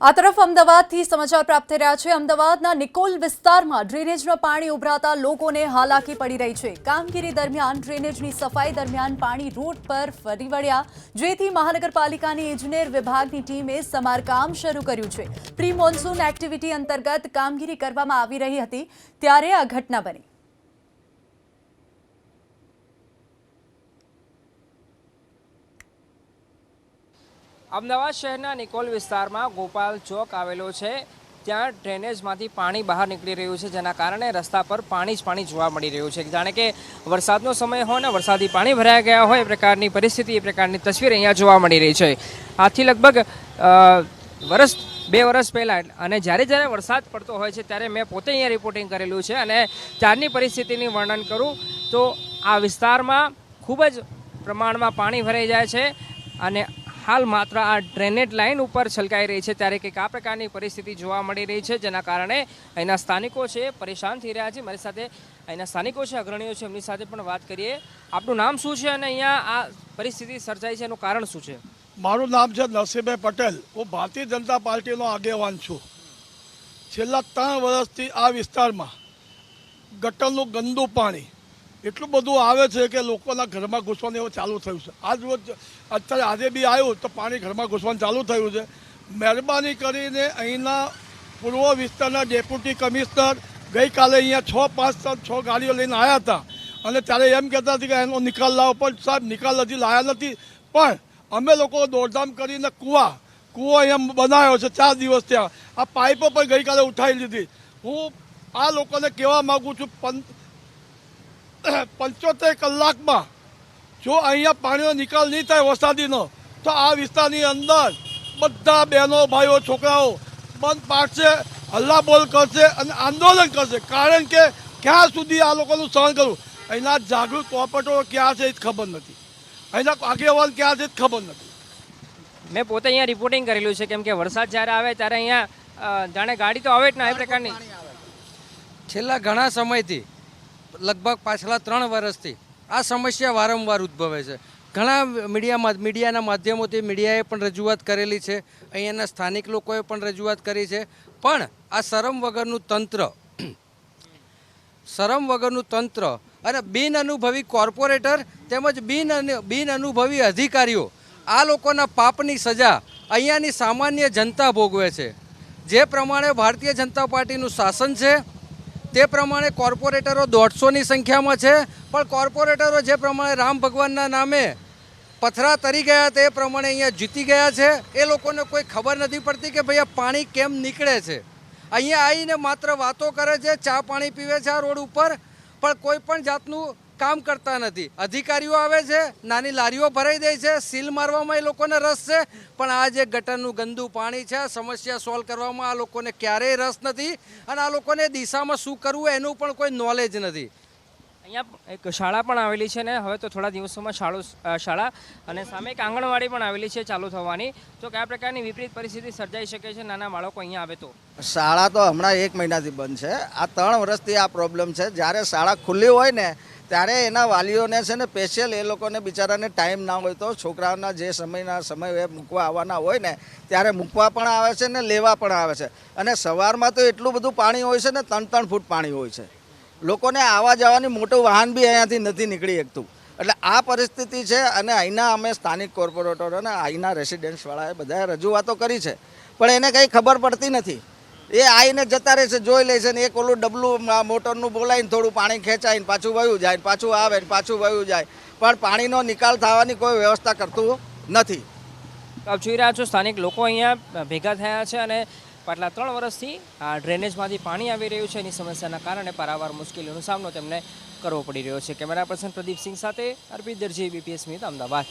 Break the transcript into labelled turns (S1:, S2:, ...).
S1: આ તરફ અમદાવાદથી સમાચાર પ્રાપ્ત થઈ રહ્યા છે. અમદાવાદના નિકોલ વિસ્તારમાં ડ્રેનેજમાં પાણી ઉભરાતા લોકોને હાલાકી પડી રહી છે. કામગીરી દરમિયાન ડ્રેનેજની સફાઈ દરમિયાન પાણી રોડ પર ફરી વળ્યા. જેથી મહાનગરપાલિકાની ઇજનેર વિભાગની ટીમે સમારકામ શરૂ કર્યું છે. પ્રી મોન્સૂન એક્ટિવિટી અંતર્ગત કામગીરી કરવામાં આવી રહી હતી. ત્યારે આ ઘટના બની.
S2: અમદાવાદ શહેરના નિકોલ વિસ્તારમાં ગોપાલ ચોક આવેલો છે. ત્યાં ડ્રેનેજમાંથી પાણી બહાર નીકળી રહ્યું છે, જેના કારણે રસ્તા પર પાણી જ પાણી જોવા મળી રહ્યું છે. જાણે કે વરસાદનો સમય હોય ને, વરસાદી પાણી ભરાઈ ગયા હોય, એ પ્રકારની પરિસ્થિતિ, એ પ્રકારની તસવીર અહીંયા જોવા મળી રહી છે. આથી લગભગ વરસ, બે વર્ષ પહેલાં, અને જ્યારે જ્યારે વરસાદ પડતો હોય છે, ત્યારે મેં પોતે અહીંયા રિપોર્ટિંગ કરેલું છે અને ત્યારની પરિસ્થિતિની વર્ણન કરું તો આ વિસ્તારમાં ખૂબ જ પ્રમાણમાં પાણી ભરાઈ જાય છે અને હાલ માત્ર આ ડ્રેનેજ લાઇન ઉપર છલકાઈ રહી છે. ત્યારે કંઈક આ પ્રકારની પરિસ્થિતિ જોવા મળી રહી છે, જેના કારણે અહીંના સ્થાનિકો છે પરેશાન થઈ રહ્યા છે. મારી સાથે અહીંના સ્થાનિકો છે, અગ્રણીઓ છે, એમની સાથે પણ વાત કરીએ. આપનું નામ શું છે અને અહીંયા આ પરિસ્થિતિ સર્જાઈ છે, એનું કારણ શું છે?
S3: મારું નામ છે નરસિંહભાઈ પટેલ. હું ભારતીય જનતા પાર્ટીનો આગેવાન છું. છેલ્લા ત્રણ વર્ષથી આ વિસ્તારમાં ગટરનું ગંદુ પાણી એટલું બધું આવે છે કે લોકોના ઘરમાં ઘૂસવાનું એવું ચાલુ થયું છે. આજ રોજ અત્યારે આજે બી આવ્યું તો પાણી ઘરમાં ઘૂસવાનું ચાલુ થયું છે. મહેરબાની કરીને અહીંના પૂર્વ વિસ્તારના ડેપ્યુટી કમિશનર ગઈકાલે અહીંયા છ, પાંચ, સાત, છ ગાડીઓ લઈને આવ્યા હતા. અને ત્યારે એમ કહેતા હતા કે એનો નિકાલ લાવો, પણ સાહેબ, નિકાલ હજી લાયા નથી. પણ અમે લોકો દોડધામ કરીને કૂવા, કૂવો અહીંયા બનાવ્યો છે ચાર દિવસ ત્યાં. આ પાઇપો પણ ગઈકાલે ઉઠાવી લીધી. હું આ લોકોને કહેવા માગું છું પંચોતેર કલાકમાં જો અહીંયા પાણીનો નિકાલ નહીં થાય વરસાદીનો તો આ વિસ્તારની અંદર બધા બહેનો ભાઈઓ છોકરાઓ બંધ પાડશે હલ્લાબોલ કરશે અને આંદોલન કરશે. કારણ કે ક્યાં સુધી આ લોકોનું સહન કરવું? અહીંના જાગૃત કોર્પોરેટરો ક્યાં છે એ જ ખબર નથી. અહીંના આગેવાન ક્યાં છે એ જ ખબર નથી.
S2: મેં પોતે અહીંયા રિપોર્ટિંગ કરેલું છે કેમ કે વરસાદ જ્યારે આવે ત્યારે અહીંયા જાણે ગાડી તો આવે જ ના એ પ્રકારની.
S4: છેલ્લા ઘણા સમયથી લગભગ પાછલા ત્રણ વર્ષથી આ સમસ્યા વારંવાર ઉદ્ભવે છે. ઘણા મીડિયામાં મીડિયાના માધ્યમોથી મીડિયાએ પણ રજૂઆત કરેલી છે. અહીંયાના સ્થાનિક લોકોએ પણ રજૂઆત કરી છે. પણ આ શરમ વગરનું તંત્ર, શરમ વગરનું તંત્ર અને બિન અનુભવી કોર્પોરેટર તેમજ બિન બિન અનુભવી અધિકારીઓ, આ લોકોના પાપની સજા અહીંયાની સામાન્ય જનતા ભોગવે છે. જે પ્રમાણે ભારતીય જનતા પાર્ટીનું શાસન છે તે પ્રમાણે કોર્પોરેટરો દોઢસોની સંખ્યામાં છે, પણ કોર્પોરેટરો જે પ્રમાણે રામ ભગવાનના નામે પથરા તરી ગયા તે પ્રમાણે અહીંયા જીતી ગયા છે. એ લોકોને કોઈ ખબર નથી પડતી કે ભાઈ આ પાણી કેમ નીકળે છે. અહીંયા આવીને માત્ર વાતો કરે છે, ચા પાણી પીવે છે આ રોડ ઉપર, પણ કોઈ પણ જાતનું કામ કરતા નથી. અધિકારીઓ આવે છે નાની લારીઓ ભરાઈ દે છે સીલ મારવામાં એ લોકોને રસ છે પણ આ જે ગટરનું ગંદુ પાણી છે સમસ્યા સોલ્વ કરવામાં આ લોકોને ક્યારેય રસ નથી અને આ લોકોને દિશામાં શું કરવું એનું પણ કોઈ નોલેજ નથી.
S2: અહીંયા એક શાળા પણ આવેલી છે ને હવે તો થોડા દિવસોમાં શાળો શાળા અને સામે એક આંગણવાડી પણ આવેલી છે ચાલુ થવાની. તો કયા પ્રકારની વિપરીત પરિસ્થિતિ સર્જાઈ શકે છે? નાના બાળકો અહીંયા આવે તો.
S5: શાળા તો હમણાં એક મહિનાથી બંધ છે. આ ત્રણ વર્ષથી આ પ્રોબ્લેમ છે. જ્યારે શાળા ખુલ્લી હોય ને ત્યારે એના વાલીઓને છે ને સ્પેશિયલ એ લોકોને બિચારાને ટાઈમ ના હોય તો છોકરાઓના જે સમયના સમય મૂકવા આવવાના હોય ને, ત્યારે મૂકવા પણ આવે છે ને લેવા પણ આવે છે. અને સવારમાં તો એટલું બધું પાણી હોય છે ને, ત્રણ ત્રણ ફૂટ પાણી હોય છે. લોકોને આવવા જવાની મોટું વાહન બી અહીંયાથી નથી નીકળી શકતું. એટલે આ પરિસ્થિતિ છે અને અહીંના અમે સ્થાનિક કોર્પોરેટરો અને અહીંના રેસિડેન્સવાળાએ બધાએ રજૂઆતો કરી છે. પણ એને કંઈ ખબર પડતી નથી. એ આવીને જતા રહે છે જોઈ લે છે ને એક ઓલું ડબલું મોટરનું બોલાવીને થોડું પાણી ખેંચાઈને પાછું વયું જાય પાછું આવે ને પાછું વયું જાય. પણ પાણીનો નિકાલ થવાની કોઈ વ્યવસ્થા કરતું નથી.
S2: આપ જોઈ રહ્યા છો, સ્થાનિક લોકો અહીંયા ભેગા થયા છે અને પાછલા ત્રણ વર્ષથી આ ડ્રેનેજમાંથી પાણી આવી રહ્યું છે. એની સમસ્યાના કારણે પારાવાર મુશ્કેલીઓનો સામનો તેમને કરવો પડી રહ્યો છે. કેમેરા પર્સન પ્રદીપસિંહ સાથે અર્પિત દરજી, બીપીએસ મિત અમદાવાદ.